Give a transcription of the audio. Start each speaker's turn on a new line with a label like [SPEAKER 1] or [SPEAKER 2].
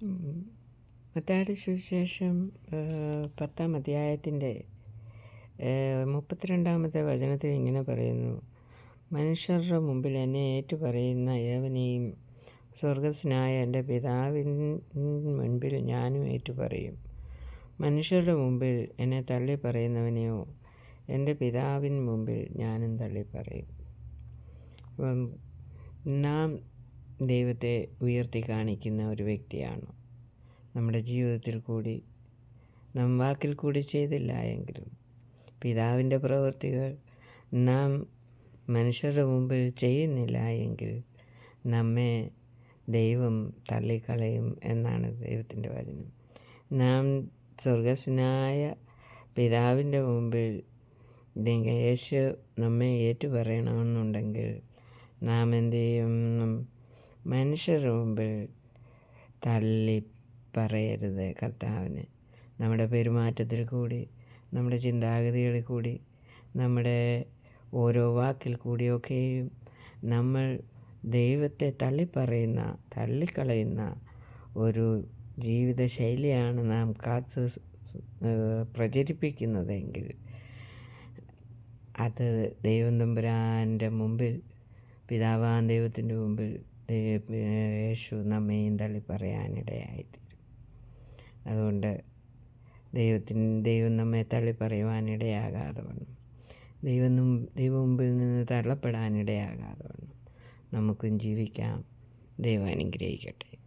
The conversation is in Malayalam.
[SPEAKER 1] മത്തായുടെ സുവിശേഷം പത്താം അധ്യായത്തിന്റെ മുപ്പത്തിരണ്ടാമത്തെ വചനത്തിൽ ഇങ്ങനെ പറയുന്നു. മനുഷ്യരുടെ മുമ്പിൽ എന്നെ ഏറ്റുപറയുന്ന ഏവനെയും സ്വർഗസ്നായ എന്റെ പിതാവിന് മുൻപിൽ ഞാനും ഏറ്റുപറയും. മനുഷ്യരുടെ മുമ്പിൽ എന്നെ തള്ളി പറയുന്നവനെയോ എന്റെ പിതാവിന് മുമ്പിൽ ഞാനും തള്ളി പറയും നാം ദൈവത്തെ ഉയർത്തി കാണിക്കുന്ന ഒരു വ്യക്തിയാണ്. നമ്മുടെ ജീവിതത്തിൽ കൂടി നാം വാക്കിൽ കൂടി ചെയ്തില്ല എങ്കിലും പിതാവിന്റെ പ്രവൃത്തികൾ നാം മനുഷ്യരുടെ മുമ്പിൽ ചെയ്യുന്നില്ല എങ്കിൽ നമ്മെ ദൈവം തള്ളിക്കളയും എന്നാണ് ദൈവത്തിന്റെ വചനം. നാം സ്വർഗസ്നായ പിതാവിന്റെ മുമ്പിൽ യേശു നമ്മെ ഏറ്റുപറയണമെന്നുണ്ടെങ്കിൽ നാം എന്ത് ചെയ്യും മനുഷ്യരുടെ മുമ്പിൽ തള്ളി പറയരുത് കർത്താവിന്. നമ്മുടെ പെരുമാറ്റത്തിൽ കൂടി നമ്മുടെ ചിന്താഗതികളിൽ കൂടി നമ്മുടെ ഓരോ വാക്കിൽ കൂടിയൊക്കെയും നമ്മൾ ദൈവത്തെ തള്ളിപ്പറയുന്ന തള്ളിക്കളയുന്ന ഒരു ജീവിതശൈലിയാണ് നാം കാത്ത് പ്രചരിപ്പിക്കുന്നതെങ്കിൽ അത് ദൈവം തമ്പുരാന്റെ മുമ്പിൽ പിതാവാൻ ദൈവത്തിന്റെ മുമ്പിൽ യേശു നമ്മയും തള്ളി പറയാനിടയായിത്തീരും. അതുകൊണ്ട് ദൈവത്തിന് ദൈവം നമ്മെ തള്ളി പറയുവാനിടയാകാതെ വണ്ണം ദൈവം ദൈവം മുമ്പിൽ നിന്ന് തള്ളപ്പെടാനിടയാകാതെ വണ്ണം നമുക്കും ജീവിക്കാം. ദൈവം അനുഗ്രഹിക്കട്ടെ.